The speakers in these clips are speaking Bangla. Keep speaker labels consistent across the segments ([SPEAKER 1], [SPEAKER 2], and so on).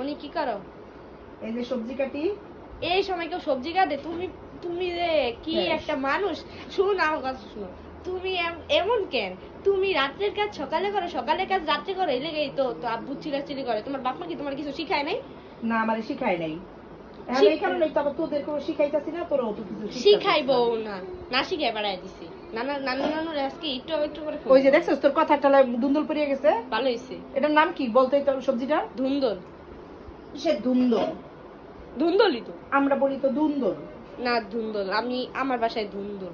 [SPEAKER 1] উনি কি করো?
[SPEAKER 2] এই যে সবজি কাটি।
[SPEAKER 1] এই সময় কেউ সবজি কাটে? তুমি তুমি রে কি
[SPEAKER 2] হ্যাঁ।
[SPEAKER 1] একটা মানুষ? শুন আমার কথা শুনো। তুমি এমন কেন? তুমি রাত্রের কাজ সকালে করো সকালের কাজ রাত্রে করো এই লেগেই তো তো আব্বু চিলাচিলি করে। তোমার বাপ মা কি তোমার কিছু শিখায় নাই?
[SPEAKER 2] না আমারে শিখাই নাই। এই কারণে তো শিখাইতাছি না তোরা অত কিছু
[SPEAKER 1] শিখাইবো
[SPEAKER 2] না।
[SPEAKER 1] না। না শিখাই বাড়াই দিছি। নানা নানু আজকে একটু একটু করে
[SPEAKER 2] ওই যে দেখছিস তোর কথাটা দুন্দুল পড়িয়ে গেছে?
[SPEAKER 1] ভালো হয়েছে
[SPEAKER 2] এটার নাম কি? বলতে তো সবজিটা
[SPEAKER 1] ধুন্দল।
[SPEAKER 2] সে ধুন্দল
[SPEAKER 1] ধুন্দলই তো।
[SPEAKER 2] আমরা বলি তো ধুন্দল
[SPEAKER 1] না ধুন্দল আমি আমার বাসায় ধুন্দল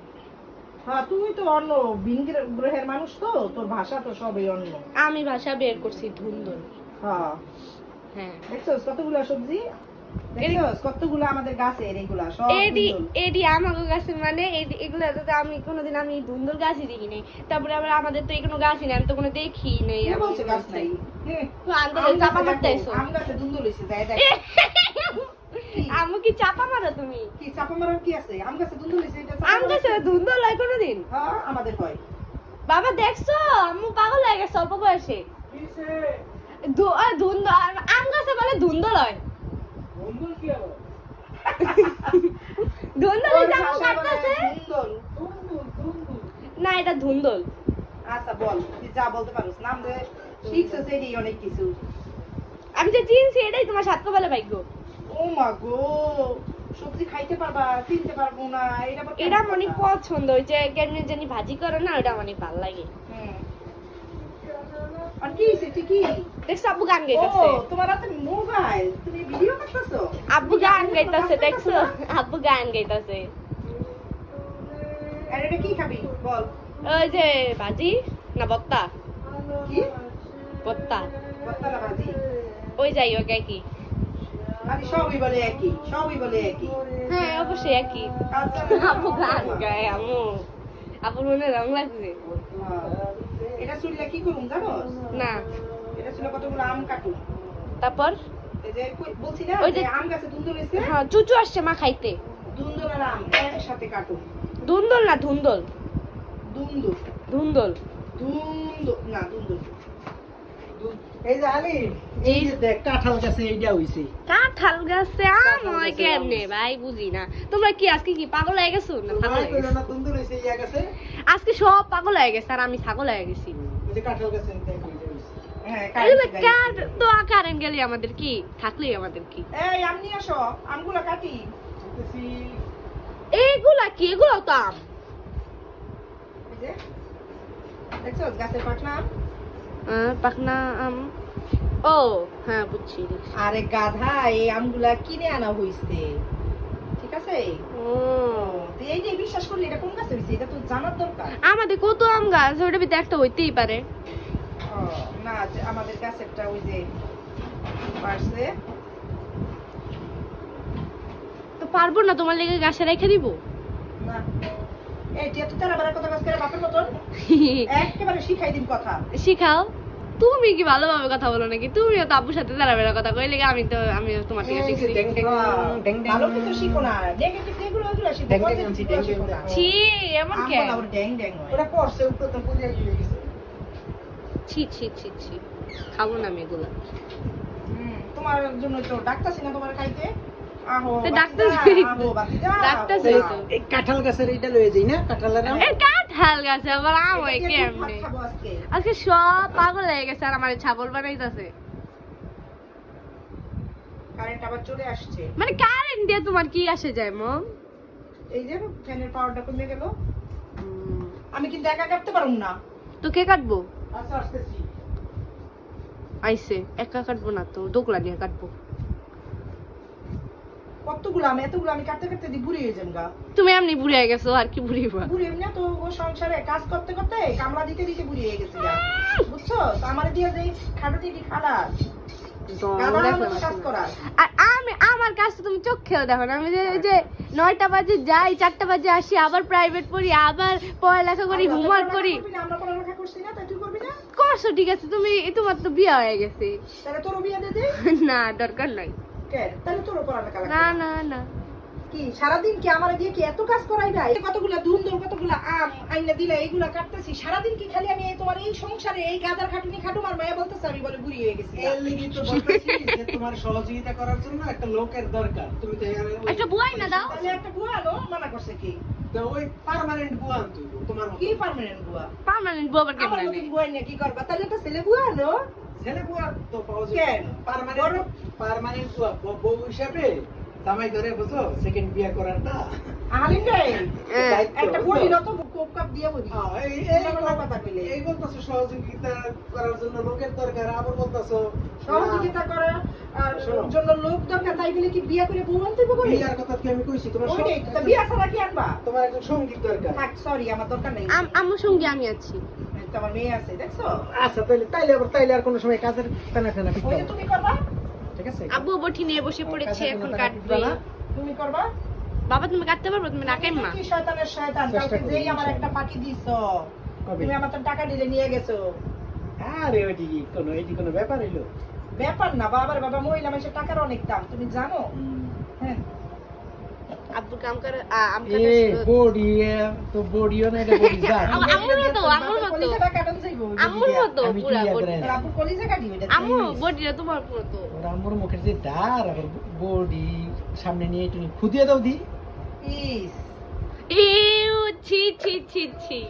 [SPEAKER 2] হ্যাঁ তুমি তো অন্য ভিন গ্রহের মানুষ তো তোর ভাষা তো সবই অন্য।
[SPEAKER 1] আমি ভাষা বের করছি ধুন্দল।
[SPEAKER 2] হ্যাঁ।
[SPEAKER 1] হ্যাঁ।
[SPEAKER 2] দেখছ কতগুলা সবজি? কতগুলা আমাদের গাছের এগুলা সব
[SPEAKER 1] এডি এডি আমাকে গাছে মানে এগুলা তো আমি কোনোদিন আমি ধুন্দল গাছই দেখি নাই তারপরে আবার আমাদের তো এখনও গাছই নেই আমি তো কোনো দেখি নেই
[SPEAKER 2] কে বলছে গাছ নাই।
[SPEAKER 1] তো আনতে
[SPEAKER 2] আম
[SPEAKER 1] চাপা
[SPEAKER 2] গাছে
[SPEAKER 1] মারতে
[SPEAKER 2] দেখো,
[SPEAKER 1] আইসো
[SPEAKER 2] আম গাছে দুন্দুল হইছে, যাই দেখ।
[SPEAKER 1] আমু কি চাপা মারো তুমি?
[SPEAKER 2] কি চাপা মারার কি আছে? আম গাছে দুন্দুল হইছে, এটা
[SPEAKER 1] আম গাছে
[SPEAKER 2] কি
[SPEAKER 1] ধুন্দল হয় কোনোদিন?
[SPEAKER 2] হ্যাঁ, আমাদের হয়।
[SPEAKER 1] বাবা দেখছ? আম্মু পাগল হয়ে গেছে অল্প বয়সে। ধু- আর ধুন্দল আর আম গাছে বলে ধুন্দল হয়। ধুন্দল
[SPEAKER 2] বলে
[SPEAKER 1] কাটতেছে না এটা ধুন্দল।
[SPEAKER 2] আচ্ছা বল তুই যা বলতে পারোস। নাম দে শিখছিস এরই অনেক কিছু।
[SPEAKER 1] আমি যে চিনছি এটাই তোমার সাত কপালে ভাগ্য।
[SPEAKER 2] ও মা গো সবজি খাইতে পারবা চিনতে পারব না এটা
[SPEAKER 1] এটা অনেক পছন্দ ওই যে কেমনি জানি ভাজি করে না ওটা অনেক ভালো লাগে।
[SPEAKER 2] হুম। আর কি হইছে? তুই
[SPEAKER 1] দেখছ আব্বু গান
[SPEAKER 2] ও তোমার হাতে মোবাইল? তুমি ভিডিও করতেছো?
[SPEAKER 1] আব্বু গান গাইতেছে দেখছ? আব্বু গান গাইতেছে।
[SPEAKER 2] আর এটা কি খাবি? বল।
[SPEAKER 1] ওই যে ভাজি না বত্তা
[SPEAKER 2] কি?
[SPEAKER 1] বত্তা
[SPEAKER 2] ভর্তাটা ভাজি?
[SPEAKER 1] ওই যাই ওই কি
[SPEAKER 2] আরে সবই বলে একই সবই বলে একই।
[SPEAKER 1] হ্যাঁ অবশ্যই একই।
[SPEAKER 2] আচ্ছা,
[SPEAKER 1] আব্বু গান গায় আমু আপুর মনে রং লাগছে।
[SPEAKER 2] এটা শুনলে কি করুম জানো
[SPEAKER 1] না।
[SPEAKER 2] এটা ছিল কতগুলো আম কাটুন
[SPEAKER 1] তারপর?
[SPEAKER 2] এই যে বলছি না
[SPEAKER 1] ওই
[SPEAKER 2] যে আম গাছে দুন্দুল
[SPEAKER 1] হ্যাঁ চুচু আসছে মা খাইতে
[SPEAKER 2] দুন্দুল আর আম একসাথে কাটুন
[SPEAKER 1] ধুন্দল না ধুন্দল?
[SPEAKER 2] দুন্দুল
[SPEAKER 1] ধুন্দল।
[SPEAKER 2] দুন্দুল না দুন্দুল
[SPEAKER 3] এই যে আলি এই যে দেখ কাঁঠাল গাছে এইটা হইছে।
[SPEAKER 1] কাঁঠাল গাছে আম হয় কেমনে? ভাই বুঝি না। তোমরা কি আজকে কি পাগল হয়ে গেছো না ছাগল হয়ে গেছো?
[SPEAKER 3] না তুন্দুর হইছে ইয়া গাছে?
[SPEAKER 1] আজকে সব পাগল হয়ে গেছে আর আমি ছাগল হয়ে গেছি।
[SPEAKER 3] যে কাঁঠাল গাছে দেখ।
[SPEAKER 1] তো কারেন্ট গেলে আমাদের কি? থাকলেই আমাদের কি?
[SPEAKER 2] এই আম নিয়ে আসো। আমগুলো কাটি।
[SPEAKER 1] এইগুলা কি? এগুলো তো আম।
[SPEAKER 2] দেখছ গাছের?
[SPEAKER 1] আহ, পাখনা আম। ও হ্যাঁ বুঝছি
[SPEAKER 2] আরে গাধা এই আমগুলা কিনে আনা হইছে। ঠিক আছে?
[SPEAKER 1] ও।
[SPEAKER 2] তুই এই যে বিশ্বাস করলি এটা কোন গাছে হইছে? এটা তো জানার দরকার।
[SPEAKER 1] আমাদের কত আম গাছ ওটা একটা হইতেই পারে।
[SPEAKER 2] না আমাদের গাছেরটা ওই যে পারছে
[SPEAKER 1] তো পারব না তোমার লেগে গাছে রেখে দিব?
[SPEAKER 2] না। এই এত তারা কথা কাজ করে একেবারে শিখাই দিন কথা।
[SPEAKER 1] শিখাও। তুমি কি ভালোভাবে কথা বলো নাকি? তুমিও তো আব্বুর সাথে তারা বেড়া কথা কইলে আমি তো আমি তোমার থেকে শিখছি।
[SPEAKER 2] ভালো কিছু শিখো না। ওগুলো শিখো
[SPEAKER 3] ড্যাং ড্যাং
[SPEAKER 2] positive
[SPEAKER 3] আনছি,
[SPEAKER 2] শিখো
[SPEAKER 1] ছি এমন কে?
[SPEAKER 2] বলা ড্যাং ড্যাং হয়।
[SPEAKER 3] পড়ছে উপরে তো পুরিয়া গেছে
[SPEAKER 1] ছি ছি ছি ছি। খাব না আমি এগুলো।
[SPEAKER 2] তোমার জন্য তো ডাকতাছি না তোমার খাইতে? আহো
[SPEAKER 1] তো
[SPEAKER 2] বাতিজা,
[SPEAKER 1] ডাকতাছি। তো।
[SPEAKER 2] আহো বাতিজা,
[SPEAKER 1] ডাকতাছি
[SPEAKER 2] আহো,
[SPEAKER 1] তো।
[SPEAKER 3] এই কাঁঠাল গাছের এইটা লয়ে যাই না কাঁঠালের
[SPEAKER 1] গাছে আবার কেমনে
[SPEAKER 2] আজকে।
[SPEAKER 1] আজকে সব পাগল হয়ে গেছে আর আমার ছাগল বানাইতেছে।
[SPEAKER 2] কারেন্ট আবার চলে আসছে।
[SPEAKER 1] মানে কারেন্ট দিয়ে তোমার কি আসে যায় মম?
[SPEAKER 2] এই যে ফ্যানের পাওয়ারটা কমে গেল। আমি কিন্তু একা কাটতে পারুম না।
[SPEAKER 1] তো কে কাটবো?
[SPEAKER 3] আচ্ছা আসতেছি।
[SPEAKER 1] আইসে একা কাটবো না তো দোকলা নিয়ে কাটবো।
[SPEAKER 2] কতগুলো আমি এতগুলো আমি কাটতে কাটতে দি বুড়ি হয়ে যাম গা।
[SPEAKER 1] তুমি এমনি বুড়ি হয়ে গেছো আর কি বুড়ি হবা?
[SPEAKER 2] বুড়ি এমনি তো ও সংসারে কাজ করতে করতে কামলা দিতে দিতে বুড়ি হয়ে গেছে গা। বুঝছ? তো আমার দিয়ে যে খাটুটি দি খালাস। গাদার মতো কাজ করার
[SPEAKER 1] আর আমি আমার কাজ তো তুমি চোখেও দেখো না। আমি যে নয়টা বাজে যাই চারটা বাজে আসি আবার প্রাইভেট পড়ি আবার পড়ালেখা করি হোমওয়ার্ক করি।
[SPEAKER 2] করছি
[SPEAKER 1] ঠিক আছে। তুমি তোমার তো বিয়ে হয়ে গেছে। না দরকার নাই।
[SPEAKER 2] কেন তোর উপর আমি কালা
[SPEAKER 1] না না না।
[SPEAKER 2] কি সারাদিন কি আমার দিয়ে কি এত কাজ করাই না এই কতগুলা ধুন্দর কতগুলা আম আইনা দিলে এইগুলা কাটতেছি। সারাদিন কি খালি আমি তোমার এই সংসারে এই গাদার খাটুনি খাটু আর মায়া বলতেছে আমি বলে বুড়ি হয়ে গেছি।
[SPEAKER 3] এর লিগি তো বলতেছি যে তোমার তোমার সহযোগিতা করার জন্য একটা লোকের দরকার। তুমি তো
[SPEAKER 1] একটা বুয়াই না দাও।
[SPEAKER 2] তাহলে একটা বুয়া আনো মানা করছে কি?
[SPEAKER 3] তো ওই পার্মানেন্ট বুয়া আনতো তোমার মতো।
[SPEAKER 2] কি পার্মানেন্ট বুয়া
[SPEAKER 1] পার্মানেন্ট বউ আবার
[SPEAKER 2] আমার
[SPEAKER 1] কেমন
[SPEAKER 2] নতুন বুয়া নিয়ে কি করবা? তাহলে একটা ছেলে বুয়া আনো।
[SPEAKER 3] ছেলে বুয়া তো পাওয়া
[SPEAKER 2] কেন?
[SPEAKER 3] যায় পার্মানেন্ট
[SPEAKER 2] বড়-
[SPEAKER 3] পার্মানেন্ট বুয়া বউ- বউ হিসাবে জামাই ধরে বুঝো সেকেন্ড বিয়ে করাটা।
[SPEAKER 2] রে।
[SPEAKER 3] দায়িত্ব,
[SPEAKER 2] একটা? বলি নত কোপ কাপ দিয়ে বলি।
[SPEAKER 3] হ্যাঁ, এই
[SPEAKER 2] তোমরা
[SPEAKER 3] বলতেছো সহযোগিতা করার জন্য লোকের দরকার আবার বলতেছো
[SPEAKER 2] সহযোগিতা করার আর জন্য লোক দরকার তাই বলে কি বিয়া করে বউ আনতে হবে?
[SPEAKER 3] বিয়ার কথা কি আমি কইছি তোমার
[SPEAKER 2] ওইটাই তো, বিয়া ছাড়া কি আনবা
[SPEAKER 3] তোমার একজন সংগীত দরকার।
[SPEAKER 2] থাক সরি আমার দরকার নেই।
[SPEAKER 1] আমার সঙ্গে আমি আছি।
[SPEAKER 2] এই তো আমার মেয়ে আছে দেখছ?
[SPEAKER 3] আচ্ছা তাইলে তাইলে আবার তাইলে আর কোনো সময় কাজের টানা টানা
[SPEAKER 2] ওই তুমি করবা?
[SPEAKER 3] ঠিক আছে?
[SPEAKER 1] আব্বু বটি নিয়ে বসে পড়েছে এখন কাটবে।
[SPEAKER 2] তুমি করবা?
[SPEAKER 1] বাবা তুমি কাটতে পারব? তুমি নাকের মা
[SPEAKER 2] কি শয়তানের শয়তান। কালকে যেই আমার একটা ফাঁকি দিছো তুমি আমার তো টাকা দিলে নিয়ে গেছো।
[SPEAKER 3] আরে ওইটি কোনো এটি কোনো ব্যাপার হইল?
[SPEAKER 2] ব্যাপার না বাবার বাবা মহিলা মানুষের টাকার অনেক দাম তুমি জানো? হ্যাঁ।
[SPEAKER 1] আব্বু কাম করে আম কাটে
[SPEAKER 3] বডি তো বডিও না এটা বডি
[SPEAKER 1] মতো, আম্মুর মতো। মতো পুরা বডি।
[SPEAKER 2] আব্বু কলিজা এটা
[SPEAKER 1] আম্মু বডিটা তোমার পুরো তো
[SPEAKER 3] মুখের যে দাঁড় আবার বডি সামনে নিয়ে তুমি খুদিয়ে দাও দি।
[SPEAKER 2] ইস
[SPEAKER 1] ইউ ছি ছি ছি ছি